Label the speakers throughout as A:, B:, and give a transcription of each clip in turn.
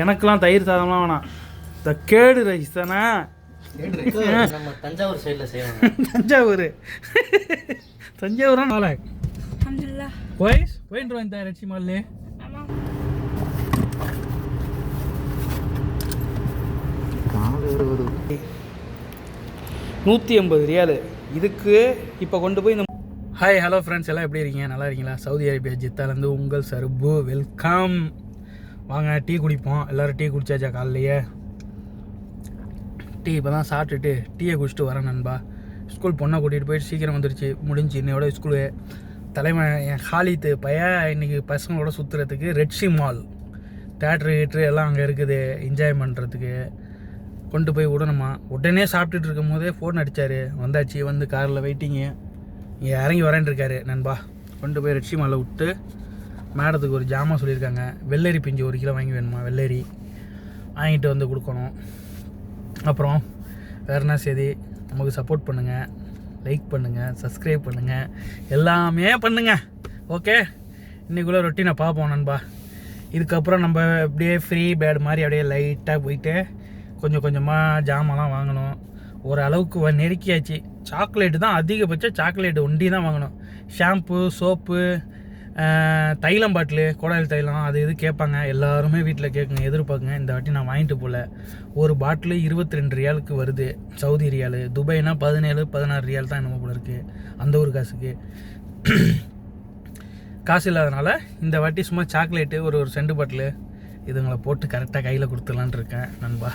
A: எனக்கெல்லாம் தயிர் சாதம்லாம் வேணாம் த கேடு ரைஸ் தானே
B: தஞ்சாவூர் சைடில் செய்யணும்
A: தஞ்சாவூர் தஞ்சாவூர் நல்லா போயிஸ் போயிட்டு வந்து ரட்சி மாலே நூற்றி எண்பது ரியாலு இதுக்கு இப்போ கொண்டு போய் இந்த ஹாய் ஹலோ ஃப்ரெண்ட்ஸ் எல்லாம் எப்படி இருக்கீங்க நல்லா இருக்கீங்களா சவுதி அரேபியா ஜித்தாலேருந்து உங்கள் சருபு வெல்கம் வாங்க டீ குடிப்போம் எல்லோரும் டீ குடித்தாச்சா காலையிலேயே டீ இப்போ தான் சாப்பிட்டுட்டு டீயை குடிச்சிட்டு வரேன் நண்பா ஸ்கூல் பொண்ணை கூட்டிகிட்டு போயிட்டு சீக்கிரம் வந்துருச்சு முடிஞ்சு இன்னையோட ஸ்கூலு தலைமை என் ஹாலித்து பையன் இன்றைக்கி பசங்களோட சுற்றுறதுக்கு ரெட்ஷி மால் தேட்ரு ஹீட்ரு எல்லாம் அங்கே இருக்குது என்ஜாய் பண்ணுறதுக்கு கொண்டு போய் விடணுமா உடனே சாப்பிட்டுட்டு இருக்கும் போதே ஃபோன் அடித்தார் வந்தாச்சு வந்து காரில் வெயிட்டிங்கு இங்கே இறங்கி வரேன்ட்ருக்காரு நண்பா கொண்டு போய் ரெட்ஷி மாலை விட்டு மேடத்துக்கு ஒரு ஜாமான் சொல்லியிருக்காங்க வெள்ளரி பிஞ்சு ஒரு கிலோ வாங்கி வேணுமா வெள்ளரி வாங்கிட்டு வந்து கொடுக்கணும் அப்புறம் வேறு என்ன செய்தி நமக்கு சப்போர்ட் பண்ணுங்கள் லைக் பண்ணுங்கள் சப்ஸ்கிரைப் பண்ணுங்கள் எல்லாமே பண்ணுங்கள் ஓகே இன்றைக்குள்ளே ரொட்டீனை பார்ப்போம் நண்பா இதுக்கப்புறம் நம்ம அப்படியே ஃப்ரீ பேட் மாதிரி அப்படியே லைட்டாக போயிட்டு கொஞ்சம் கொஞ்சமாக ஜாமான்லாம் வாங்கணும் ஓரளவுக்கு நெருக்கியாச்சு சாக்லேட்டு தான் அதிகபட்சம் சாக்லேட்டு ஒண்டி தான் வாங்கணும் ஷாம்பு சோப்பு தைலம் பாட்டிலு கோடாயில் தைலம் அது இது கேட்பாங்க எல்லாருமே வீட்டில் கேட்குங்க எதிர்பார்க்குங்க இந்த வாட்டி நான் வாங்கிட்டு போகல ஒரு பாட்டிலு இருபத்தி ரெண்டு ரியாலுக்கு வருது சவுதி ரியாலு துபாய்னா பதினேழு பதினாறு ரியால் தான் என்ன போல இருக்குது அந்த ஒரு காசுக்கு காசு இல்லாதனால இந்த வாட்டி சும்மா சாக்லேட்டு ஒரு ஒரு செண்டு பாட்டிலு இதுங்களை போட்டு கரெக்டாக கையில் கொடுத்துடலான் இருக்கேன் நண்பா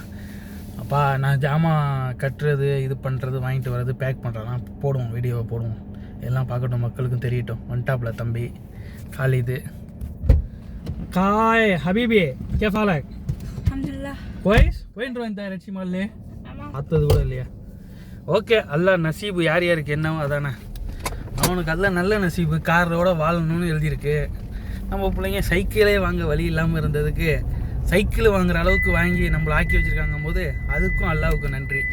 A: அப்பா நான் ஜாமான் கட்டுறது இது பண்ணுறது வாங்கிட்டு வர்றது பேக் பண்ணுறதுலாம் போடுவோம் வீடியோவை போடுவோம் எல்லாம் பார்க்கட்டும் மக்களுக்கும் தெரியட்டும் ஒன் டாப்பில் தம்பி খালিদে काय हबीबी क्या हाल है கோயிஸ் போயிட்டு வந்து ரட்சிமா இல்லையே பார்த்தது கூட இல்லையா ஓகே அல்ல நசீபு யார் யாருக்கு என்னவோ அதானே அவனுக்கு அல்ல நல்ல நசீபு காரோட வாழணும்னு எழுதியிருக்கு நம்ம பிள்ளைங்க சைக்கிளே வாங்க வழி இல்லாமல் இருந்ததுக்கு சைக்கிள் வாங்குற அளவுக்கு வாங்கி நம்மளை ஆக்கி வச்சுருக்காங்க போது அதுக்கும் அல்லாவுக்கு நன்றி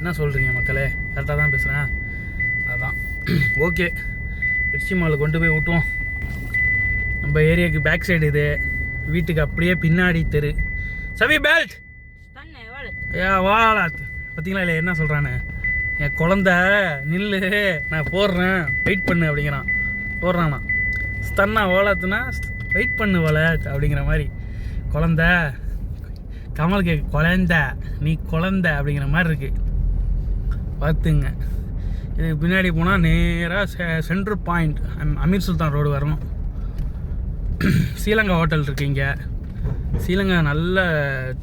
A: என்ன சொல்கிறீங்க மக்களே கரெக்டாக தான் பேசுகிறேன் அதுதான் ஓகே மாலை கொண்டு போய் விட்டுவோம் நம்ம ஏரியாவுக்கு பேக் சைடு இது வீட்டுக்கு அப்படியே பின்னாடி தெரு சவி பெல்ட் ஏ வாழா பார்த்தீங்களா இல்லை என்ன சொல்கிறானே என் குழந்த நில்லு நான் போடுறேன் வெயிட் பண்ணு அப்படிங்கிறான் போடுறானா ஸ்தன்னா ஓலாத்துனா வெயிட் பண்ணு ஓலாத் அப்படிங்கிற மாதிரி குழந்த கமலுக்கு குழந்த நீ குழந்த அப்படிங்கிற மாதிரி இருக்குது பார்த்துங்க இதுக்கு பின்னாடி போனால் நேராக centre point Amir Sultan road வரணும் ஸ்ரீலங்கா ஹோட்டல் இருக்குது இங்கே சீலங்கா நல்ல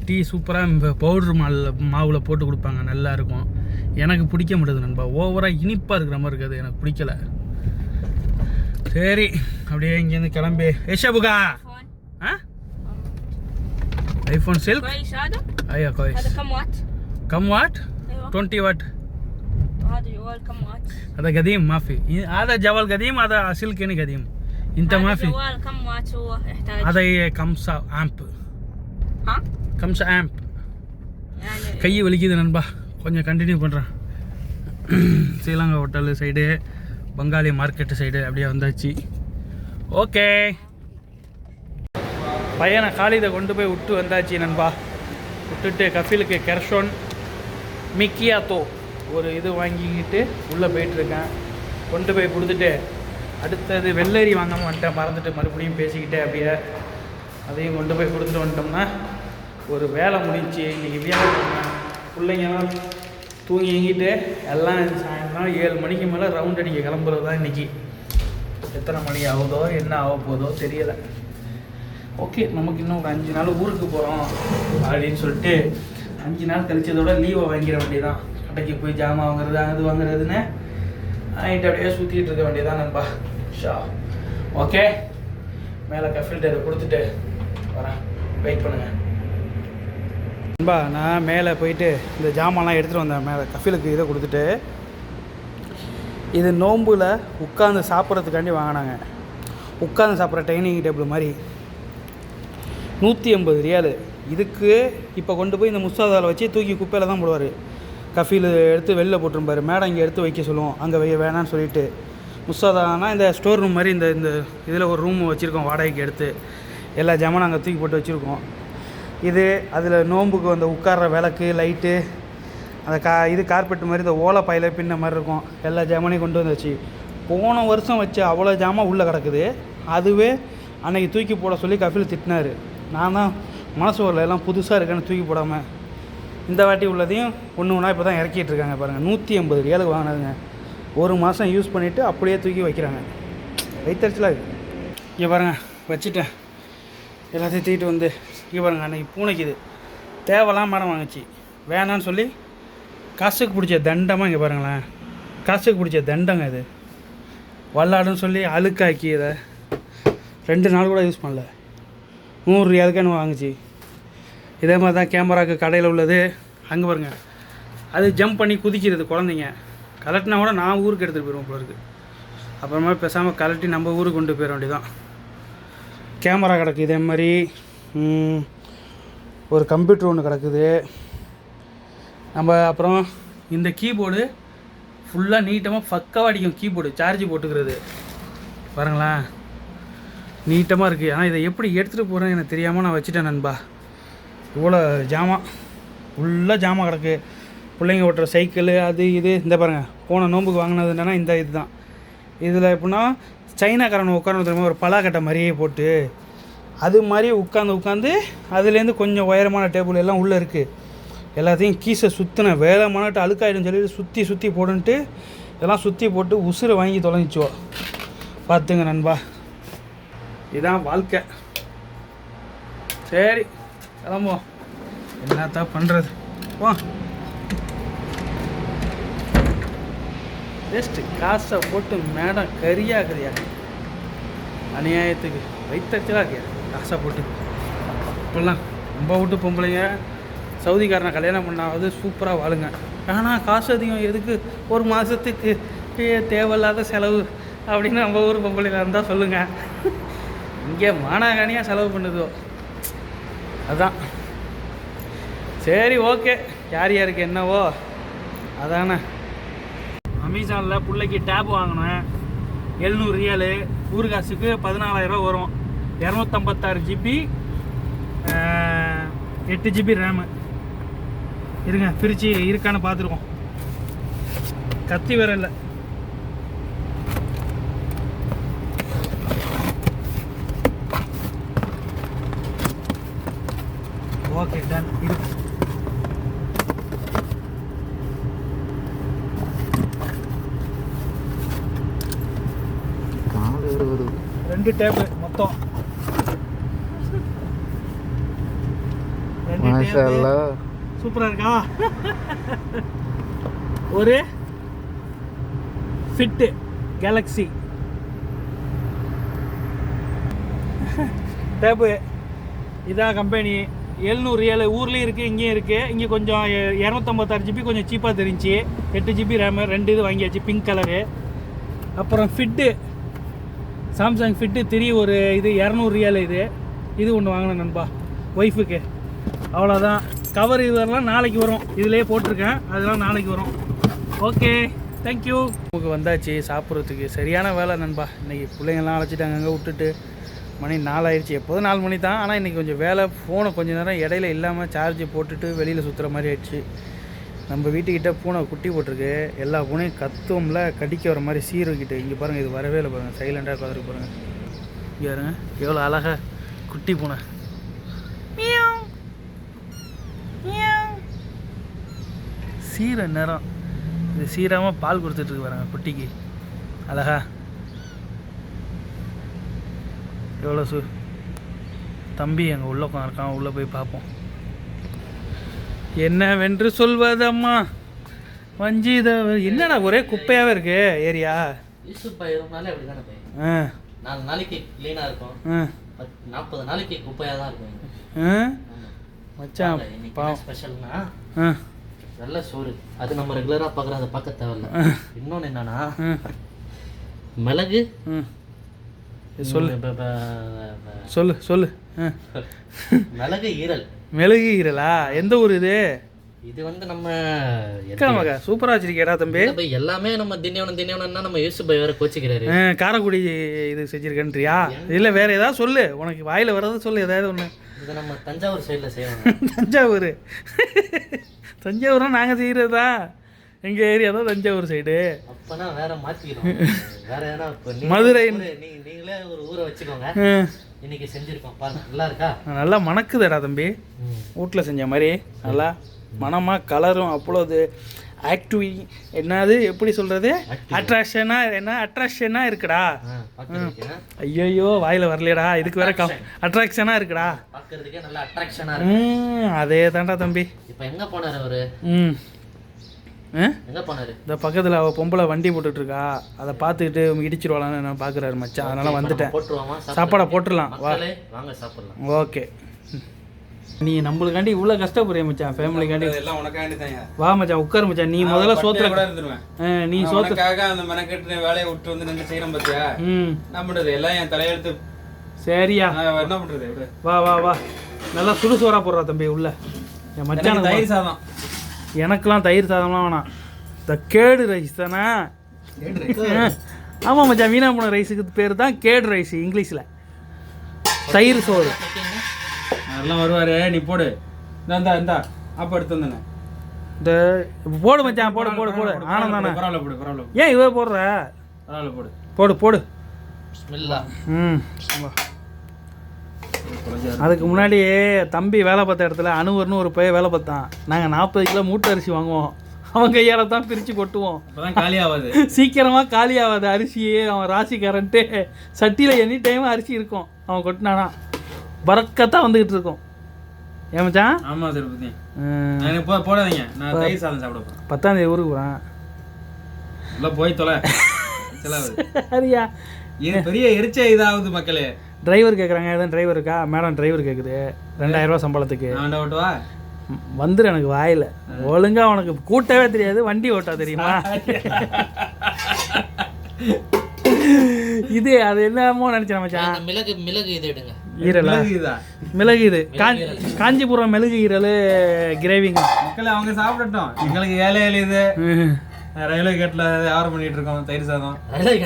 A: டீ சூப்பராக பவுட்ரு மாவில் மாவில் போட்டு கொடுப்பாங்க நல்லாயிருக்கும் எனக்கு பிடிக்க மாட்டேது நண்பா ஓவராக இனிப்பாக இருக்கிற மாதிரி இருக்காது எனக்கு பிடிக்கல சரி அப்படியே இங்கேருந்து கிளம்பி ஏஷாபுகா ஆ ஐஃபோன் சில்க் ஐயா கோய் கம் வாட் டுவெண்ட்டி வாட் అదే గదీం மாஃபி అదే ஜவால் గదీం అదే అసిల్ కేని انت ما في
C: جوال كم وات هو
A: يحتاج؟ هذا خمسة امب ها؟ خمسة امب يعني ولي வலிக்குது நண்பா கொஞ்சம் கண்டினியூ பண்ணுறேன் ஸ்ரீலங்கா ஹோட்டல் சைடு பங்காளி மார்க்கெட்டு சைடு அப்படியே வந்தாச்சு ஓகே பையனை காலிதை கொண்டு போய் விட்டு வந்தாச்சு நண்பா விட்டுட்டு கஃபிலுக்கு கெர்ஷோன் மிக்கியாத்தோ ஒரு இது வாங்கிக்கிட்டு உள்ளே போயிட்டுருக்கேன் கொண்டு போய் கொடுத்துட்டு அடுத்தது வெள்ளரி வாங்காமல் வந்துட்டேன் மறந்துட்டு மறுபடியும் பேசிக்கிட்டே அப்படியே அதையும் கொண்டு போய் கொடுத்துட்டு வந்துட்டோம்னா ஒரு வேலை முடிஞ்சு இன்றைக்கி வியாபாரம் பிள்ளைங்கலாம் தூங்கி எங்கிட்டு எல்லாம் சாயந்தரம் ஏழு மணிக்கு மேலே ரவுண்ட் அடிக்க கிளம்புறது தான் இன்றைக்கி எத்தனை மணி ஆகுதோ என்ன ஆக போதோ தெரியலை ஓகே நமக்கு இன்னும் ஒரு அஞ்சு நாள் ஊருக்கு போகிறோம் அப்படின்னு சொல்லிட்டு அஞ்சு நாள் கழிச்சதோட லீவை வாங்கிட வேண்டியதான் கடைக்கு போய் ஜாமான் வாங்குறது அது வாங்குறதுன்னு நைட் அப்படியே சுற்றிட்டு இருக்க வேண்டியதான் நண்பா ஷா ஓகே மேலே கஃபில்ட்டு இதை கொடுத்துட்டு வரேன் வெயிட் பண்ணுங்கள் நண்பா நான் மேலே போயிட்டு இந்த ஜாமான்லாம் எடுத்துகிட்டு வந்தேன் மேலே கஃபிலுக்கு இதை கொடுத்துட்டு இது நோம்பில் உட்காந்து சாப்பிட்றதுக்காண்டி வாங்கினாங்க உட்காந்து சாப்பிட்ற டைனிங் டேபிள் மாதிரி நூற்றி எண்பது ரியாலு இதுக்கு இப்போ கொண்டு போய் இந்த முஸ்தாதாவில் வச்சு தூக்கி குப்பையில் தான் போடுவார் கஃபீல் எடுத்து வெளில போட்டிருப்பாரு மேடம் இங்கே எடுத்து வைக்க சொல்லுவோம் அங்கே வைய வேணான்னு சொல்லிட்டு முஸ்தாதானா இந்த ஸ்டோர் ரூம் மாதிரி இந்த இந்த இதில் ஒரு ரூம் வச்சுருக்கோம் வாடகைக்கு எடுத்து எல்லா ஜாமானும் அங்கே தூக்கி போட்டு வச்சுருக்கோம் இது அதில் நோம்புக்கு அந்த உட்கார்ற விளக்கு லைட்டு அந்த கா இது கார்பெட் மாதிரி இந்த ஓலை பையில பின்ன மாதிரி இருக்கும் எல்லா ஜாமானையும் கொண்டு வந்துச்சு போன வருஷம் வச்ச அவ்வளோ ஜாமான் உள்ளே கிடக்குது அதுவே அன்றைக்கி தூக்கி போட சொல்லி கஃபில் திட்டினார் நான் தான் மனசு வரல எல்லாம் புதுசாக இருக்கேன்னு தூக்கி போடாமல் இந்த வாட்டி உள்ளதையும் ஒன்று ஒன்றா இப்போ தான் இறக்கிட்டு இருக்காங்க பாருங்கள் நூற்றி ஐம்பது ரியாலுக்கு வாங்கினதுங்க ஒரு மாதம் யூஸ் பண்ணிவிட்டு அப்படியே தூக்கி வைக்கிறாங்க வைத்தறிச்சலாக இருக்குது இங்கே பாருங்கள் வச்சுட்டேன் எல்லாத்தையும் தூக்கிட்டு வந்து இங்கே பாருங்கள் அன்றைக்கி பூனைக்கு இது தேவலாம் மரம் வாங்கிச்சு வேணான்னு சொல்லி காசுக்கு பிடிச்ச தண்டமாக இங்கே பாருங்களேன் காசுக்கு பிடிச்ச தண்டங்க இது வல்லாடுன்னு சொல்லி அழுக்காக்கி இதை ரெண்டு நாள் கூட யூஸ் பண்ணல நூறு அதுக்கான வாங்குச்சு இதே மாதிரி தான் கேமராவுக்கு கடையில் உள்ளது அங்கே பாருங்கள் அது ஜம்ப் பண்ணி குதிக்கிறது குழந்தைங்க கலட்டினா கூட நான் ஊருக்கு எடுத்துகிட்டு போயிடுவோம் போல இருக்குது அப்புறமா பேசாமல் கலட்டி நம்ம ஊருக்கு கொண்டு போயிட வேண்டியதான் கேமரா கிடக்கு இதே மாதிரி ஒரு கம்ப்யூட்டர் ஒன்று கிடக்குது நம்ம அப்புறம் இந்த கீபோர்டு ஃபுல்லாக நீட்டமாக ஃபக்காக அடிக்கும் கீபோர்டு சார்ஜ் போட்டுக்கிறது பாருங்களேன் நீட்டமாக இருக்குது ஆனால் இதை எப்படி எடுத்துகிட்டு போகிறேன்னு எனக்கு தெரியாமல் நான் வச்சுட்டேன் நண்பா இவ்வளோ ஜாமான் ஃபுல்லாக ஜாமான் கிடக்கு பிள்ளைங்க ஓட்டுற சைக்கிள் அது இது இந்த பாருங்கள் போன நோம்புக்கு வாங்கினது என்னென்னா இந்த இது தான் இதில் எப்படின்னா சைனாக்காரன் உட்காரணும் தெரியுமா ஒரு பலாக்கட்டை மாதிரியே போட்டு அது மாதிரி உட்காந்து உட்காந்து அதுலேருந்து கொஞ்சம் உயரமான டேபிள் எல்லாம் உள்ளே இருக்குது எல்லாத்தையும் கீசை சுற்றின வேலை மாநாட்டு அழுக்காயிடும் சொல்லி சுற்றி சுற்றி போடுன்ட்டு இதெல்லாம் சுற்றி போட்டு உசுறு வாங்கி தொலைஞ்சிச்சுவோம் பார்த்துங்க நண்பா இதுதான் வாழ்க்கை சரி கிளம்புவோம் என்னத்தான் பண்ணுறது வா ஜஸ்ட்டு காசை போட்டு மேடம் கறியாகிறியா அநியாயத்துக்கு வைத்தச்சலாகியா காசை போட்டு இப்பெல்லாம் ரொம்ப விட்டு பொம்பளைங்க சவுதிக்காரனை கல்யாணம் பண்ணாவது சூப்பராக வாழுங்க ஆனால் காசு அதிகம் எதுக்கு ஒரு மாதத்துக்கு தேவையில்லாத செலவு அப்படின்னு நம்ம ஊர் பொம்பளையில் இருந்தால் சொல்லுங்கள் இங்கே மானாகாணியாக செலவு பண்ணுதோ அதான் சரி ஓகே யார் யாருக்கு என்னவோ அதானே அமேசானில் பிள்ளைக்கு டேப் வாங்கினேன் எழுநூறு ரியலு ஊர் காசுக்கு பதினாலாயிரரூவா வரும் இரநூத்தம்பத்தாறு ஜிபி எட்டு ஜிபி ரேமு இருங்க பிரித்து இருக்கான்னு பார்த்துருக்கோம் கத்தி வரலை இல்லை இருக்குது டேப்பு மொத்தம் சூப்பரா இருக்கா ஒரு ஃபிட்டு கேலக்ஸி டேப்பு இதான் கம்பெனி எழுநூறு ஏழு ஊர்லேயும் இருக்குது இங்கேயும் இருக்குது இங்கே கொஞ்சம் இரநூத்தம்பத்தாறு ஜிபி கொஞ்சம் சீப்பாக தெரிஞ்சு எட்டு ஜிபி ரேமு ரெண்டு இது வாங்கியாச்சு பிங்க் கலரு அப்புறம் ஃபிட்டு சாம்சங் ஃபிட்டு த்ரீ ஒரு இது இரநூறு ரியால் இது இது ஒன்று வாங்கினேன் நண்பா ஒய்ஃபுக்கு அவ்வளோதான் கவர் இதெல்லாம் நாளைக்கு வரும் இதிலே போட்டிருக்கேன் அதெல்லாம் நாளைக்கு வரும் ஓகே தேங்க்யூ உங்களுக்கு வந்தாச்சு சாப்பிட்றதுக்கு சரியான வேலை நண்பா இன்றைக்கி பிள்ளைங்கள்லாம் அழைச்சிட்டு அங்கங்கே விட்டுட்டு மணி நாலாயிடுச்சு எப்போதும் நாலு மணி தான் ஆனால் இன்றைக்கி கொஞ்சம் வேலை ஃபோனை கொஞ்சம் நேரம் இடையில இல்லாமல் சார்ஜ் போட்டுட்டு வெளியில் சுற்றுற மாதிரி ஆயிடுச்சு நம்ம வீட்டுக்கிட்ட பூனை குட்டி போட்டிருக்கு எல்லா பூனையும் கத்தும்ல கடிக்க வர மாதிரி சீரக்கிட்டு இங்கே பாருங்கள் இது வரவே இல்லை பாருங்கள் சைலண்டாக உட்காந்துருக்கு பாருங்கள் இங்கே பாருங்க எவ்வளோ அழகாக குட்டி பூனை சீர நேரம் இது சீராமல் பால் கொடுத்துட்ருக்கு பாருங்க குட்டிக்கு அழகா எவ்வளோ சு தம்பி எங்கள் உள்ளே இருக்கான் உள்ளே போய் பார்ப்போம் என்னவென்று சொல்வதம்மா வஞ்சித என்னடா ஒரே குப்பையாகவே இருக்கு ஏரியா
B: நாலு நாளைக்கு க்ளீனாக இருக்கும் நாற்பது நாளைக்கு குப்பையாக தான்
A: இருக்கும்
B: நல்ல சோறு அது நம்ம ரெகுலராக அதை பார்க்க தேவையில்ல இன்னொன்று மிளகு
A: சொல்லு சொல்லு சொல்லு
B: மிளகு ஈரல்
A: மெழுகுகிறலா எந்த ஊர் இது இது வந்து நம்ம மகா சூப்பரா வச்சிருக்கேடா தம்பி
B: எல்லாமே நம்ம தினியவனம் தினியவனம்னா நம்ம யூசு பை வேற கோச்சிக்கிறாரு
A: காரக்குடி இது செஞ்சிருக்கேன்றியா இல்ல வேற ஏதாவது சொல்லு உனக்கு வாயில வர்றத சொல்லு ஏதாவது ஒண்ணு
B: இது நம்ம தஞ்சாவூர் சைடில் செய்யணும்
A: தஞ்சாவூர் தஞ்சாவூர் நாங்கள் செய்கிறதா எங்கள் ஏரியா தான் தஞ்சாவூர் சைடு
B: அப்போனா வேற மாற்றிக்கிறோம் வேற ஏன்னா மதுரை நீங்களே ஒரு ஊரை வச்சுக்கோங்க இன்னைக்கு செஞ்சுருக்கோம் பாருங்க நல்லா இருக்கா
A: நல்லா மணக்குதடா தம்பி வீட்டில் செஞ்ச மாதிரி நல்லா மனமாக கலரும் அவ்வளோது ஆக்டிவ் என்னது எப்படி சொல்கிறது அட்ராக்ஷனாக என்ன அட்ராக்ஷனாக இருக்குடா ஐயோ வாயில் வரலையடா இதுக்கு வேற கம் அட்ராக்ஷனாக இருக்குடா
B: பார்க்கறதுக்கே நல்லா
A: அட்ராக்ஷனாக அதே தான்டா தம்பி
B: இப்போ எங்கே போனார் அவர்
A: இந்த பக்கத்தில் அவள் பொம்பளை வண்டி போட்டுட்ருக்கா இருக்கா அதை பார்த்துக்கிட்டு இடிச்சிருவாளான்னு நான் பார்க்குறாரு மச்சான் அதனால்
B: வந்துட்டேன்
A: சாப்பாடை போட்டுடலாம்
B: வா வாங்க
A: ஓகே நீ நம்மளுக்காண்டி இவ்வளோ கஷ்டப்படுறிய மச்சான் ஃபேமிலிக்காண்டி
B: எல்லாம் உனக்காண்டி தான்
A: வா மச்சான் உட்கார் மச்சான் நீ முதல்ல சோத்துல
B: கூட இருந்துருவேன் நீ சோத்துக்காக அந்த மெனக்கெட்டு வேலையை விட்டு வந்து நின்று செய்யறோம் பார்த்தியா ம் என்ன பண்ணுறது எல்லாம் என் தலையெழுத்து சரியா என்ன பண்ணுறது
A: வா வா வா நல்லா சுடுசுவராக போடுறா தம்பி உள்ள என் மச்சான் தயிர் சாதம் எனக்கெலாம் தயிர் சாதம்லாம் வேணாம் இந்த கேடு ரைஸ் தானே ஆமாம் மச்சான் வீணா போன ரைஸுக்கு பேர் தான் கேடு ரைஸ் இங்கிலீஷில் தயிர் சோறு அதெல்லாம் வருவார் நீ போடு இந்தா இந்தா அப்போ எடுத்து வந்தேன் இந்த போடு மச்சான் போடு போடு போடு ஆனந்த் தானே பரவாயில்ல போடு பரவாயில்ல ஏன் இவ போடுற பரவாயில்ல போடு போடு போடு ம் அதுக்கு முன்னாடியே தம்பி வேலை பார்த்த இடத்துல அணுவர்னு ஒரு பையன் வேலை பார்த்தான் நாங்கள் நாற்பது கிலோ மூட்டை அரிசி வாங்குவோம் அவன் கையால் தான் பிரித்து கொட்டுவோம் காலி ஆகாது சீக்கிரமாக காலி ஆகாது அரிசியே அவன் ராசிக்காரன்ட்டு சட்டியில் எனி டைம் அரிசி இருக்கும் அவன் கொட்டினானா பறக்கத்தான் வந்துக்கிட்டு இருக்கும் ஏமாச்சான் ஆமாம் திருப்பதி எனக்கு போடாதீங்க நான் தயிர் சாதம் சாப்பிட போகிறேன் பத்தாந்தேதி ஊருக்கு போகிறேன் போய் தொலை சரியா பெரிய எரிச்ச இதாகுது மக்களே டிரைவர் கேட்குறாங்க எதுவும் டிரைவர் இருக்கா மேடம் டிரைவர் கேட்குது ரெண்டாயிரரூவா சம்பளத்துக்கு ஓட்டுவா எனக்கு வாயில் ஒழுங்காக உனக்கு கூட்டவே தெரியாது வண்டி ஓட்டா தெரியுமா இது அது என்னமோ நினச்சேன் மச்சான் மிளகு மிளகு இது எடுங்க மிளகு இது காஞ்சிபுரம் மிளகு ஈரல் கிரேவிங்க மக்களை அவங்க சாப்பிடட்டும் எங்களுக்கு ஏழை எழுது ரயில்வே கேட்ல யார் பண்ணிட்டு இருக்கோம் தயிர் சாதம் ரயில்வே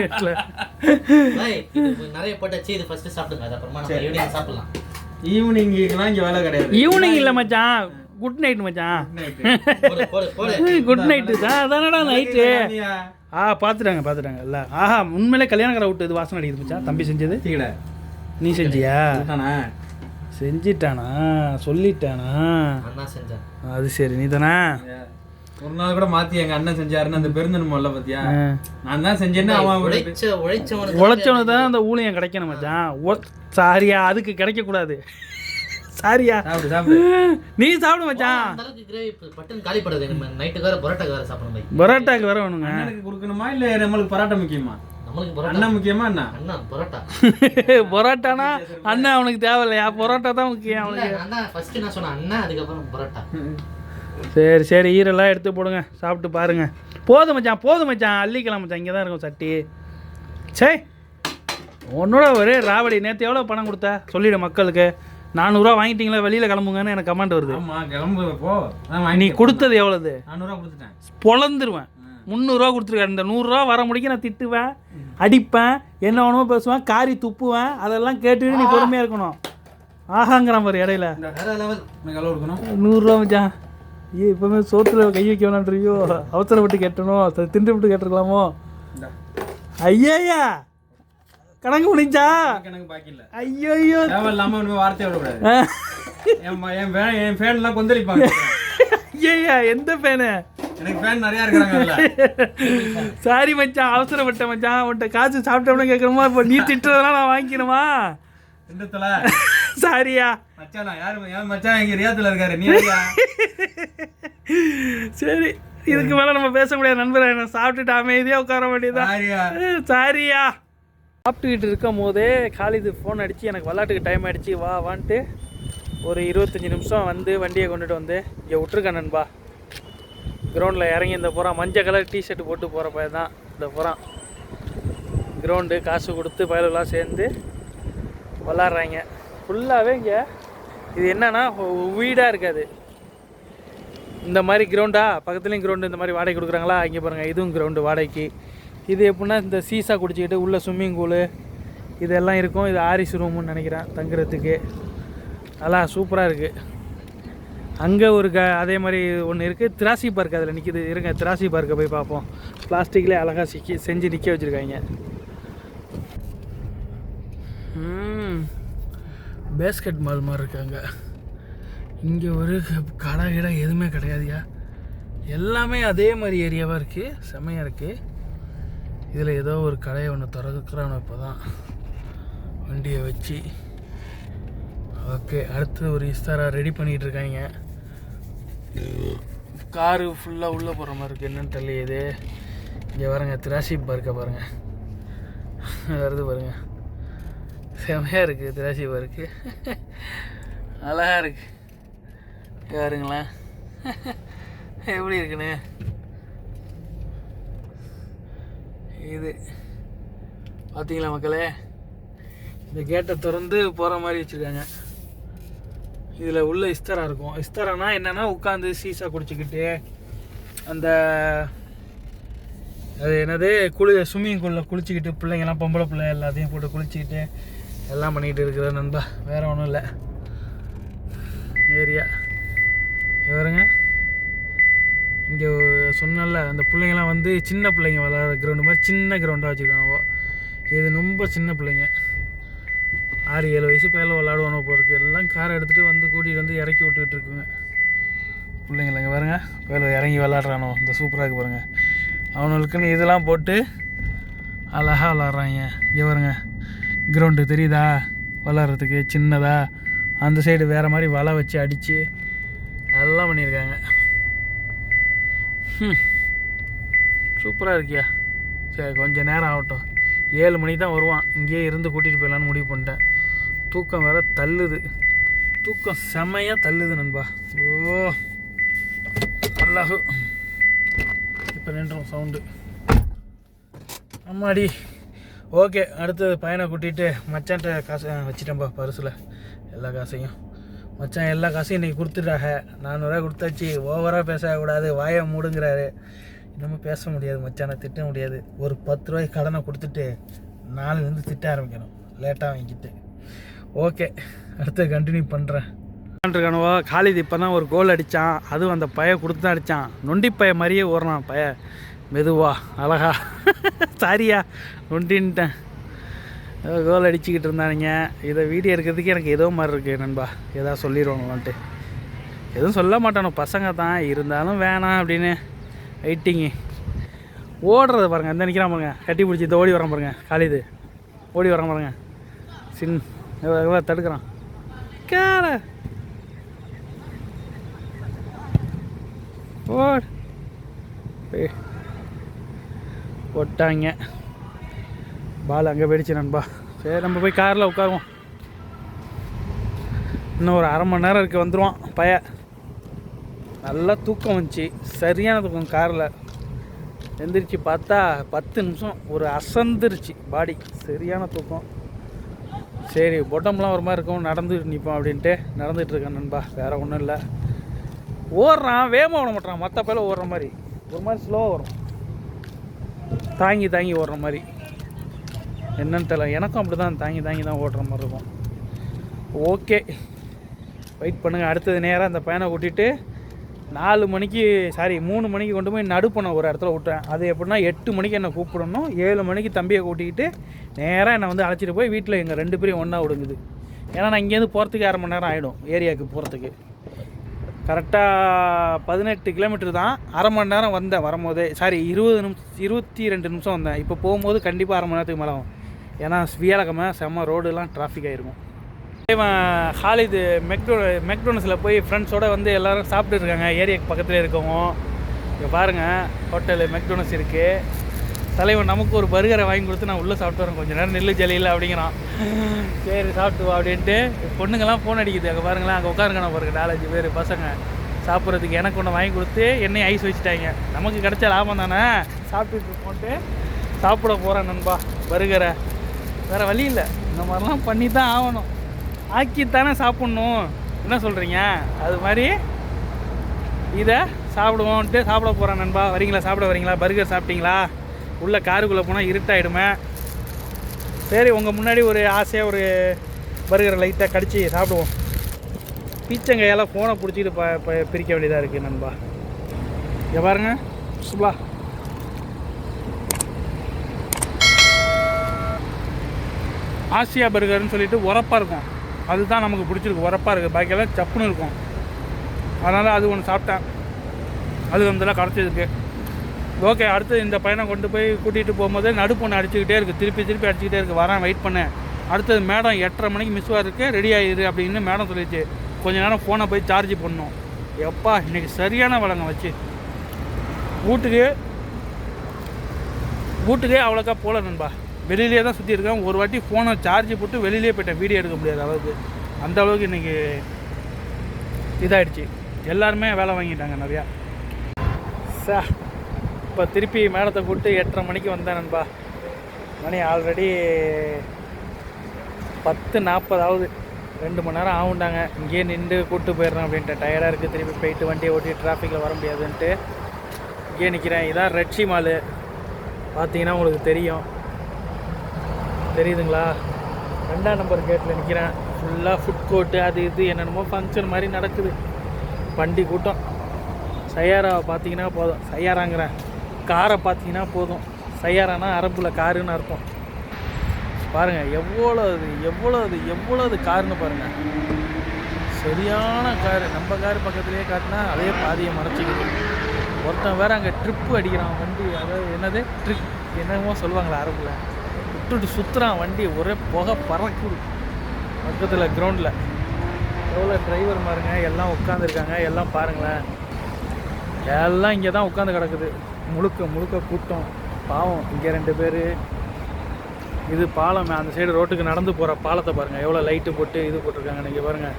A: கேட்ல நிறைய போட்டாச்சு இது ஃபர்ஸ்ட் சாப்பிடுங்க அப்புறமா நம்ம ஈவினிங் சாப்பிடலாம் ஈவினிங்லாம் இங்க வேலை கிடையாது ஈவினிங் இல்ல மச்சான் குட் நைட் மச்சான் குட் நைட் தான் அதானடா நைட்டு ஆ பார்த்துட்டாங்க பார்த்துட்டாங்க இல்லை ஆஹா உண்மையிலே கல்யாண கடை விட்டு இது வாசனை அடிக்குது மச்சான் தம்பி செஞ்சது நீ செஞ்சியா செஞ்சிட்டானா சொல்லிட்டானா அது சரி நீ தானா ஒரு நாள் கூட மாத்தி எங்க அண்ணன் செஞ்சாருன்னு அந்த பெருந்தன் மல்ல பாத்தியா நான் தான் செஞ்சேன்னு அவன் உழைச்ச தான் அந்த ஊழியம் கிடைக்கணும் மச்சான் சாரியா அதுக்கு கிடைக்க கூடாது சாரியா நீ சாப்பிடு மச்சான் பட்டன் காலி வேற பரோட்டாக்கு வேற சாப்பிடணும் பரோட்டாக்கு வேற வேணுங்க கொடுக்கணுமா இல்ல நம்மளுக்கு பரோட்டா முக்கியமா அண்ணா முக்கியமா அண்ணா அண்ணா பரோட்டானா அண்ணா அவனுக்கு தேவையில்லையா பரோட்டா தான் முக்கியம் அவனுக்கு சரி சரி ஈரெல்லாம் எடுத்து போடுங்க சாப்பிட்டு பாருங்கள் போதும் மச்சான் போதும் மச்சான் அள்ளிக்கலாம் மச்சான் இங்கே தான் இருக்கும் சட்டி சே உன்னோட ஒரே ராவடி நேற்று எவ்வளோ பணம் கொடுத்தா சொல்லிவிடு மக்களுக்கு நானூறுரூவா வாங்கிட்டீங்களா வெளியில் கிளம்புங்கன்னு எனக்கு கமெண்ட் வருது நீ கொடுத்தது எவ்வளோது பொலந்துருவேன் முந்நூறுவா பொழந்துருவேன் முந்நூறுரூவா கொடுத்துருக்காரு இந்த நூறுரூவா வர முடிக்க நான் திட்டுவேன் அடிப்பேன் என்ன வேணுமோ பேசுவேன் காரி துப்புவேன் அதெல்லாம் கேட்டுட்டு நீ பொறுமையாக இருக்கணும் ஆகாங்கிறான் பாரு இடையில நூறுரூவா மச்சான் ஐயோ இப்போவுமே சோத்தில் கை வைக்க வேணான்றியோ அவசரப்பட்டு கேட்டணும் திண்டு விட்டு கேட்டிருக்கலாமோ ஐயய்யா கணக்கு முடிஞ்சா கணக்கு பாக்கி இல்லை ஐயோ ஐயோ இல்லாமல் ஒன்றுமே வார்த்தை விடக்கூடாது என் ஃபேன் என் ஃபேன்லாம் கொந்தளிப்பாங்க ஐயய்யா எந்த ஃபேனு எனக்கு ஃபேன் நிறையா இருக்கிறாங்க சாரி மச்சான் அவசரப்பட்ட மச்சான் உன்ட்ட காசு சாப்பிட்டோம்னு கேட்குறோமா இப்போ நீ திட்டுறதெல்லாம் நான் வாங்கிக்கணுமா திண்டத்தில் சாரியா இருக்காரு சரி இதுக்கு மேல நம்ம பேச முடியாது நண்பர் என்ன சாப்பிட்டுட்டு அமைதியா உட்கார வேண்டியதா சாரியா சாப்பிட்டுக்கிட்டு இருக்கும் போதே காலிது ஃபோன் அடித்து எனக்கு விளாட்டுக்கு டைம் ஆகிடுச்சு வா வான்ட்டு ஒரு இருபத்தஞ்சி நிமிஷம் வந்து வண்டியை கொண்டுட்டு வந்து இங்கே விட்டுருக்கேன் நண்பா கிரவுண்டில் இறங்கி இந்த போகிறான் மஞ்சள் கலர் டிஷர்ட் போட்டு போகிற பையன் தான் இந்த போகிறான் கிரவுண்டு காசு கொடுத்து பயலெல்லாம் சேர்ந்து விளாட்றாங்க ஃபுல்லாகவே இங்கே இது என்னன்னா வீடாக இருக்காது இந்த மாதிரி கிரவுண்டா பக்கத்துலேயும் கிரவுண்டு இந்த மாதிரி வாடகை கொடுக்குறாங்களா இங்கே பாருங்கள் இதுவும் கிரவுண்டு வாடகைக்கு இது எப்படின்னா இந்த சீசா குடிச்சிக்கிட்டு உள்ளே ஸ்விம்மிங் பூலு இதெல்லாம் இருக்கும் இது ஆரிஸ் ரூமுன்னு நினைக்கிறேன் தங்குறதுக்கு நல்லா சூப்பராக இருக்குது அங்கே ஒரு க அதே மாதிரி ஒன்று இருக்குது திராசி பார்க் அதில் நிற்கிது இருங்க திராசி பார்க்கை போய் பார்ப்போம் பிளாஸ்டிக்லேயே அழகாக சிக்கி செஞ்சு நிற்க வச்சுருக்காங்க பேஸ்கெட் மால் மாதிரி இருக்காங்க இங்கே ஒரு கடை கடை எதுவுமே கிடையாதுயா எல்லாமே அதே மாதிரி ஏரியாவாக இருக்குது செம்மையாக இருக்குது இதில் ஏதோ ஒரு கடையை ஒன்று திறக்கிறானோ இப்போ தான் வண்டியை வச்சு ஓகே அடுத்து ஒரு இஸ்தாராக ரெடி பண்ணிகிட்டு இருக்காங்க காரு ஃபுல்லாக உள்ளே போகிற மாதிரி இருக்குது என்னென்னு தெரியுது இங்கே பாருங்கள் திராசி பார்க்க பாருங்கள் வருது பாருங்கள் செமையாக இருக்குது திராட்சை பருக்கு அழகாக இருக்குது யாருங்களா எப்படி இருக்குண்ணே இது பார்த்தீங்களா மக்களே இந்த கேட்டை திறந்து போகிற மாதிரி வச்சுருக்காங்க இதில் உள்ள இஸ்தரா இருக்கும் இஸ்தரனா என்னென்னா உட்காந்து சீசா குடிச்சிக்கிட்டு அந்த அது என்னது குளி ஸ்விம்மிங் பூலில் குளிச்சுக்கிட்டு பிள்ளைங்கள்லாம் பொம்பளை பிள்ளை எல்லாத்தையும் போட்டு குளிச்சுக்கிட்டு எல்லாம் பண்ணிகிட்டு இருக்கிற நண்பா வேறு ஒன்றும் இல்லை ஏரியா இவருங்க இங்கே சொன்னல அந்த பிள்ளைங்கலாம் வந்து சின்ன பிள்ளைங்க விளாட்ற கிரவுண்டு மாதிரி சின்ன கிரவுண்டாக வச்சுருக்காங்க இது ரொம்ப சின்ன பிள்ளைங்க ஆறு ஏழு வயசு பேரில் விளாடுவானோ போல இருக்குது எல்லாம் காரை எடுத்துகிட்டு வந்து கூட்டிகிட்டு வந்து இறக்கி விட்டுக்கிட்டு இருக்குங்க பிள்ளைங்களங்க பாருங்க பேர் இறங்கி விளாட்றானோ இந்த சூப்பராக இருக்கு பாருங்கள் அவனுக்குன்னு இதெல்லாம் போட்டு அழகாக விளாட்றாங்க இங்கே பாருங்கள் கிரவுண்டு தெரியுதா வளர்கிறதுக்கு சின்னதாக அந்த சைடு வேறு மாதிரி வலை வச்சு அடித்து எல்லாம் பண்ணியிருக்காங்க சூப்பராக இருக்கியா சரி கொஞ்சம் நேரம் ஆகட்டும் ஏழு மணிக்கு தான் வருவான் இங்கேயே இருந்து கூட்டிகிட்டு போயிடலான்னு முடிவு பண்ணிட்டேன் தூக்கம் வேற தள்ளுது தூக்கம் செமையாக தள்ளுது நண்பா ஓ நல்லா இப்போ நின்றோம் சவுண்டு அம்மாடி ஓகே அடுத்து பையனை கூட்டிகிட்டு மச்சான்ட்ட காசு வச்சுட்டேன்ப்பா பரிசில் எல்லா காசையும் மச்சான் எல்லா காசையும் இன்றைக்கி கொடுத்துட்டாக நானூறுரூவா கொடுத்தாச்சு ஓவராக பேசக்கூடாது வாயை மூடுங்கிறாரு இன்னமும் பேச முடியாது மச்சானை திட்ட முடியாது ஒரு பத்து ரூபாய் கடனை கொடுத்துட்டு நாலுலேருந்து திட்ட ஆரம்பிக்கணும் லேட்டாக வாங்கிட்டு ஓகே அடுத்து கண்டினியூ பண்ணுறேன் கனவா காலிது இப்போ தான் ஒரு கோல் அடித்தான் அதுவும் அந்த பைய கொடுத்து தான் அடித்தான் நொண்டி பைய மாதிரியே ஓடுறான் பைய மெதுவா அழகா சாரியா ஒன்றின்ட்டேன் ஏதோ கோல் அடிச்சுக்கிட்டு இருந்தானுங்க இதை வீடியோ எடுக்கிறதுக்கே எனக்கு ஏதோ மாதிரி இருக்குது நண்பா எதாவது சொல்லிடுவாங்களான்ட்டு எதுவும் சொல்ல மாட்டானோ பசங்க தான் இருந்தாலும் வேணாம் அப்படின்னு வெயிட்டிங்கு ஓடுறது பாருங்கள் இந்த நிற்கிறான் பாருங்கள் கட்டி பிடிச்சி இந்த ஓடி வரான் பாருங்கள் காலிது ஓடி வர பாருங்கள் சின் தடுக்கிறான் கேர ஓடு ஏய் போட்டாங்க பால் அங்கே போயிடுச்சு நண்பா சரி நம்ம போய் காரில் உட்காருவோம் இன்னும் ஒரு அரை மணி நேரம் இருக்குது வந்துடுவான் பய நல்லா தூக்கம் வந்துச்சு சரியான தூக்கம் காரில் எந்திரிச்சு பார்த்தா பத்து நிமிஷம் ஒரு அசந்துருச்சு பாடி சரியான தூக்கம் சரி பொட்டம்லாம் ஒரு மாதிரி இருக்கும் நடந்து நிற்போம் அப்படின்ட்டு நடந்துகிட்ருக்கேன் நண்பா வேறு ஒன்றும் இல்லை ஓடுறான் வேகமாக ஓட மாட்டான் மற்ற பயில ஓடுற மாதிரி ஒரு மாதிரி ஸ்லோவாக வரும் தாங்கி தாங்கி ஓடுற மாதிரி என்னன்னு தெரியல எனக்கும் அப்படி தான் தாங்கி தாங்கி தான் ஓடுற மாதிரி இருக்கும் ஓகே வெயிட் பண்ணுங்கள் அடுத்தது நேராக அந்த பையனை கூட்டிகிட்டு நாலு மணிக்கு சாரி மூணு மணிக்கு கொண்டு போய் நடுப்பண்ண ஒரு இடத்துல விட்டேன் அது எப்படின்னா எட்டு மணிக்கு என்னை கூப்பிடணும் ஏழு மணிக்கு தம்பியை கூட்டிக்கிட்டு நேராக என்னை வந்து அழைச்சிட்டு போய் வீட்டில் எங்கள் ரெண்டு பேரையும் ஒன்றா விடுங்குது ஏன்னா நான் இங்கேருந்து போகிறதுக்கு அரை மணி நேரம் ஆகிடும் ஏரியாவுக்கு போகிறதுக்கு கரெக்டாக பதினெட்டு கிலோமீட்டர் தான் அரை மணி நேரம் வந்தேன் வரும்போதே சாரி இருபது நிமிஷம் இருபத்தி ரெண்டு நிமிஷம் வந்தேன் இப்போ போகும்போது கண்டிப்பாக அரை மணி நேரத்துக்கு மேலே ஆகும் ஏன்னா வியாழக்கிழமை செம்ம ரோடுலாம் டிராஃபிக் ஆகிருக்கும் இவன் ஹாலிது மெக்டோ மெக்டோனஸில் போய் ஃப்ரெண்ட்ஸோடு வந்து எல்லோரும் சாப்பிட்டுருக்காங்க ஏரியாவுக்கு பக்கத்தில் இருக்கவும் இங்கே பாருங்கள் ஹோட்டலு மெக்டோனஸ் இருக்குது தலைவன் நமக்கு ஒரு பர்கரை வாங்கி கொடுத்து நான் உள்ளே சாப்பிட்டு வரேன் கொஞ்சம் நேரம் நெல் ஜலியில் அப்படிங்கிறான் சரி சாப்பிட்டு வா அப்படின்ட்டு பொண்ணுங்கெல்லாம் ஃபோன் அடிக்குது அங்கே பாருங்களேன் அங்கே உட்காருங்கண்ணா பாருங்க நாலஞ்சு பேர் பசங்க சாப்பிட்றதுக்கு எனக்கு ஒன்று வாங்கி கொடுத்து என்னை ஐஸ் வச்சுட்டாங்க நமக்கு கிடைச்ச லாபம் தானே சாப்பிட்டுட்டு போட்டு சாப்பிட போகிறேன் நண்பா பர்கரை வேறு வழி இல்லை இந்த மாதிரிலாம் பண்ணி தான் ஆகணும் ஆக்கித்தானே சாப்பிட்ணும் என்ன சொல்கிறீங்க அது மாதிரி இதை சாப்பிடுவோம்ட்டு சாப்பிட போகிறேன் நண்பா வரீங்களா சாப்பிட வரீங்களா பர்கர் சாப்பிட்டீங்களா உள்ளே காருக்குள்ளே போனால் இருட்டாயிடுமே சரி உங்கள் முன்னாடி ஒரு ஆசையாக ஒரு பர்கர் லைட்டாக கடிச்சு சாப்பிடுவோம் பீச்சங்கையால் ஃபோனை பிடிச்சிட்டு ப பிரிக்க வேண்டியதாக இருக்குது நண்பா இங்கே பாருங்க சுபா ஆசியா பர்கர்னு சொல்லிட்டு உரப்பாக இருக்கும் அதுதான் நமக்கு பிடிச்சிருக்கு உரப்பாக இருக்குது பாக்கியெல்லாம் சப்புன்னு இருக்கும் அதனால் அது ஒன்று சாப்பிட்டேன் அது வந்துலாம் கிடச்சிருக்கு ஓகே அடுத்து இந்த பையனை கொண்டு போய் கூட்டிகிட்டு போகும்போது நடுப்பொண்ணு அடிச்சுக்கிட்டே இருக்குது திருப்பி திருப்பி அடிச்சுக்கிட்டே இருக்குது வரேன் வெயிட் பண்ணேன் அடுத்தது மேடம் எட்டரை மணிக்கு மிஸ் இருக்குது ரெடி ஆகிடுது அப்படின்னு மேடம் சொல்லிச்சு கொஞ்ச நேரம் ஃபோனை போய் சார்ஜ் பண்ணோம் எப்பா இன்றைக்கி சரியான வளங்க வச்சு வீட்டுக்கு வீட்டுக்கே அவ்வளோக்கா போகல நண்பா வெளியிலே தான் சுற்றி இருக்கேன் ஒரு வாட்டி ஃபோனை சார்ஜ் போட்டு வெளியிலே போயிட்டேன் வீடியோ எடுக்க முடியாத அளவுக்கு அந்த அளவுக்கு இன்றைக்கி இதாகிடுச்சு எல்லாருமே வேலை வாங்கிட்டாங்க நிறையா சார் இப்போ திருப்பி மேடத்தை கூப்பிட்டு எட்டரை மணிக்கு வந்தேன் நண்பா மணி ஆல்ரெடி பத்து நாற்பதாவது ரெண்டு மணி நேரம் ஆகுண்டாங்க இங்கேயே நின்று கூப்பிட்டு போயிடுறேன் அப்படின்ட்டு டயர்டாக இருக்குது திருப்பி போயிட்டு வண்டியை ஓட்டி டிராஃபிக்கில் வர முடியாதுன்ட்டு இங்கேயே நிற்கிறேன் இதான் ரெட்சி மாலு பார்த்தீங்கன்னா உங்களுக்கு தெரியும் தெரியுதுங்களா ரெண்டாம் நம்பர் கேட்டில் நிற்கிறேன் ஃபுல்லாக ஃபுட் கோர்ட்டு அது இது என்னென்னமோ ஃபங்க்ஷன் மாதிரி நடக்குது வண்டி கூட்டம் சையாராவை பார்த்தீங்கன்னா போதும் சையாராங்கிறேன் காரை பார்த்தீங்கன்னா போதும் சையாரானா அரபுல காருன்னு அர்த்தம் பாருங்கள் எவ்வளோ அது எவ்வளோ அது எவ்வளோ அது காருன்னு பாருங்கள் சரியான காரு நம்ம கார் பக்கத்துலேயே காட்டினா அதே பாதியை மறைச்சிக்கிறோம் ஒருத்தன் வேறு அங்கே ட்ரிப்பு அடிக்கிறான் வண்டி அதாவது என்னது ட்ரிப் என்னமோ சொல்லுவாங்களே அரபுல விட்டுட்டு சுற்றுறான் வண்டி ஒரே புகை பறக்குது பக்கத்தில் கிரவுண்டில் எவ்வளோ டிரைவர் மாருங்க எல்லாம் உட்காந்துருக்காங்க எல்லாம் பாருங்களேன் எல்லாம் இங்கே தான் உட்காந்து கிடக்குது முழுக்க முழுக்க கூட்டம் பாவம் இங்கே ரெண்டு பேர் இது பாலம் அந்த சைடு ரோட்டுக்கு நடந்து போகிற பாலத்தை பாருங்கள் எவ்வளோ லைட்டு போட்டு இது போட்டிருக்காங்க நீங்கள் பாருங்கள்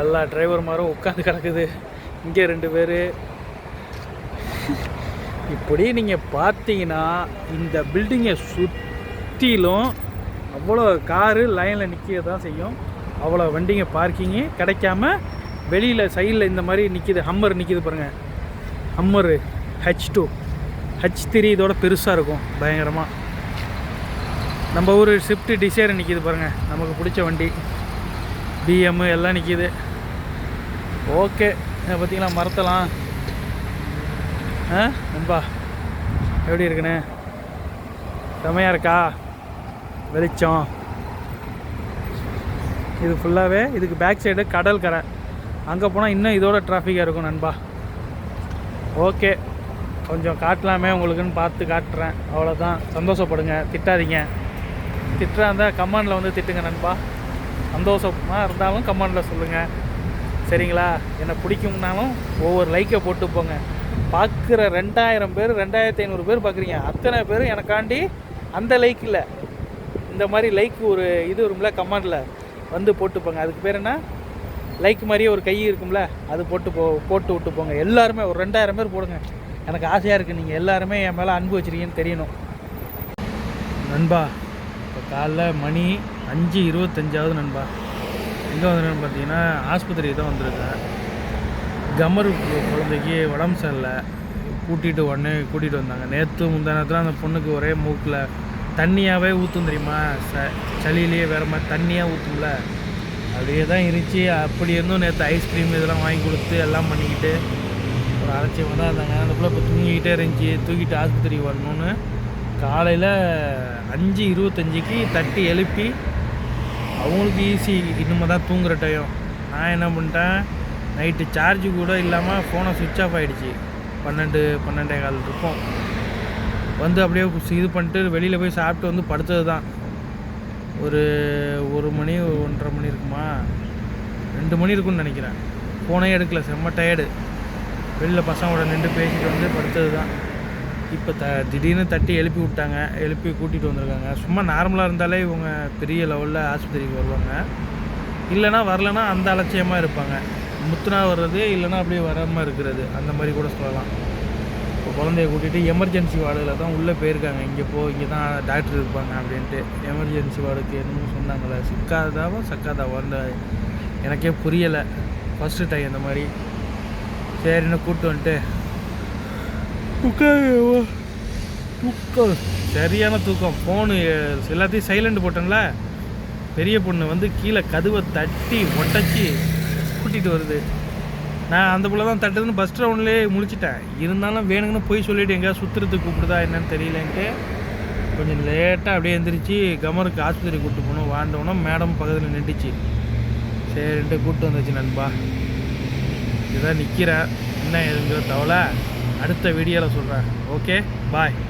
A: எல்லா டிரைவர் மாரும் உட்காந்து கிடக்குது இங்கே ரெண்டு பேர் இப்படி நீங்கள் பார்த்தீங்கன்னா இந்த பில்டிங்கை சுற்றிலும் அவ்வளோ காரு லைனில் நிற்க தான் செய்யும் அவ்வளோ வண்டிங்க பார்க்கிங்கு கிடைக்காம வெளியில் சைடில் இந்த மாதிரி நிற்கிது ஹம்மர் நிற்கிது பாருங்கள் Hummer H two H three இதோட பெருசாக இருக்கும் பயங்கரமாக நம்ம ஊர் ஷிஃப்ட் டிசைர் நிற்கிது பாருங்கள் நமக்கு பிடிச்ச வண்டி பிஎம்மு எல்லாம் நிற்கிது ஓகே பார்த்திங்களா மறத்தலாம் ஆ நண்பா எப்படி இருக்குண்ணே செமையாக இருக்கா வெளிச்சம் இது ஃபுல்லாகவே இதுக்கு பேக் சைடு கடல் கரை அங்கே போனால் இன்னும் இதோட டிராஃபிக்காக இருக்கும் நண்பா ஓகே கொஞ்சம் காட்டலாமே உங்களுக்குன்னு பார்த்து காட்டுறேன் அவ்வளோதான் சந்தோஷப்படுங்க திட்டாதீங்க திட்டுறா இருந்தால் கமெண்டில் வந்து திட்டுங்க நண்பா சந்தோஷமாக இருந்தாலும் கமெண்டில் சொல்லுங்கள் சரிங்களா என்னை பிடிக்கும்னாலும் ஒவ்வொரு லைக்கை போட்டு போங்க பார்க்குற ரெண்டாயிரம் பேர் ரெண்டாயிரத்தி ஐநூறு பேர் பார்க்குறீங்க அத்தனை பேரும் எனக்காண்டி அந்த லைக் இல்லை இந்த மாதிரி லைக் ஒரு இது வரும்ல கமெண்டில் வந்து போட்டு போங்க அதுக்கு பேர் என்ன லைக் மாதிரியே ஒரு கை இருக்கும்ல அது போட்டு போ போட்டு விட்டு போங்க எல்லாருமே ஒரு ரெண்டாயிரம் பேர் போடுங்க எனக்கு ஆசையாக இருக்குது நீங்கள் எல்லாருமே என் மேலே அன்பு வச்சுருக்கீங்கன்னு தெரியணும் நண்பா இப்போ காலைல மணி அஞ்சு இருபத்தஞ்சாவது நண்பா எங்கே வந்துருக்கேன்னு பார்த்தீங்கன்னா ஆஸ்பத்திரிக்கு தான் வந்திருக்கேன் கமரு குழந்தைக்கு உடம்பு சரியில்லை கூட்டிகிட்டு உடனே கூட்டிகிட்டு வந்தாங்க நேற்று முந்தா நேரத்தில் அந்த பொண்ணுக்கு ஒரே மூக்கில் தண்ணியாகவே ஊற்றும் தெரியுமா ச சளியிலேயே வேறு மாதிரி தண்ணியாக ஊற்றும்ல அப்படியே தான் இருந்துச்சு அப்படி இருந்தும் நேற்று ஐஸ்கிரீம் இதெல்லாம் வாங்கி கொடுத்து எல்லாம் பண்ணிக்கிட்டு அரைச்சி தான் இருந்தாங்க அந்த பிள்ளை இப்போ தூங்கிக்கிட்டே இருந்துச்சு தூக்கிட்டு ஆஸ்பத்திரிக்கு வரணும்னு காலையில் அஞ்சு இருபத்தஞ்சிக்கு தட்டி எழுப்பி அவங்களுக்கு ஈஸி இன்னுமே தான் தூங்குற டைம் நான் என்ன பண்ணிட்டேன் நைட்டு சார்ஜு கூட இல்லாமல் ஃபோனை சுவிட்ச் ஆஃப் ஆகிடுச்சு பன்னெண்டு பன்னெண்டே கால் இருக்கும் வந்து அப்படியே இது பண்ணிட்டு வெளியில் போய் சாப்பிட்டு வந்து படுத்தது தான் ஒரு ஒரு மணி ஒன்றரை மணி இருக்குமா ரெண்டு மணி இருக்கும்னு நினைக்கிறேன் ஃபோனே எடுக்கல செம்ம டயர்டு வெளில பசங்களோட நின்று பேசிட்டு வந்து படுத்தது தான் இப்போ த திடீர்னு தட்டி எழுப்பி விட்டாங்க எழுப்பி கூட்டிகிட்டு வந்திருக்காங்க சும்மா நார்மலாக இருந்தாலே இவங்க பெரிய லெவலில் ஆஸ்பத்திரிக்கு வருவாங்க இல்லைனா வரலனா அந்த அலட்சியமாக இருப்பாங்க முத்துனா வர்றது இல்லைனா அப்படியே வராமல் இருக்கிறது அந்த மாதிரி கூட சொல்லலாம் இப்போ குழந்தைய கூட்டிகிட்டு எமர்ஜென்சி வார்டில் தான் உள்ளே போயிருக்காங்க இங்கே போ இங்கே தான் டாக்டர் இருப்பாங்க அப்படின்ட்டு எமர்ஜென்சி வார்டுக்கு என்னமோ சொன்னாங்களே சிக்காதாவோ சக்காதாவோ அந்த எனக்கே புரியலை ஃபஸ்ட்டு டைம் இந்த மாதிரி சரின்னு கூப்பிட்டு வந்துட்டு உட்காரு தூக்கம் சரியான தூக்கம் ஃபோனு எல்லாத்தையும் சைலண்ட் போட்டேன்ல பெரிய பொண்ணு வந்து கீழே கதுவை தட்டி ஒட்டச்சி கூட்டிகிட்டு வருது நான் அந்த பிள்ளை தான் தட்டுதுன்னு பஸ் ரவுண்ட்லேயே முடிச்சிட்டேன் இருந்தாலும் வேணுங்கன்னு போய் சொல்லிவிட்டு எங்கேயா சுற்றுறதுக்கு கூப்பிடுதா என்னன்னு தெரியலன்ட்டு கொஞ்சம் லேட்டாக அப்படியே எந்திரிச்சு கமருக்கு ஆஸ்பத்திரி கூப்பிட்டு போகணும் வாண்டவனும் மேடம் பக்கத்தில் நின்றுச்சு சரின்ட்டு கூப்பிட்டு வந்துச்சு நண்பா இதான் நிற்கிறேன் என்ன எதுங்கிற தவலை அடுத்த வீடியோவில் சொல்கிறேன் ஓகே பாய்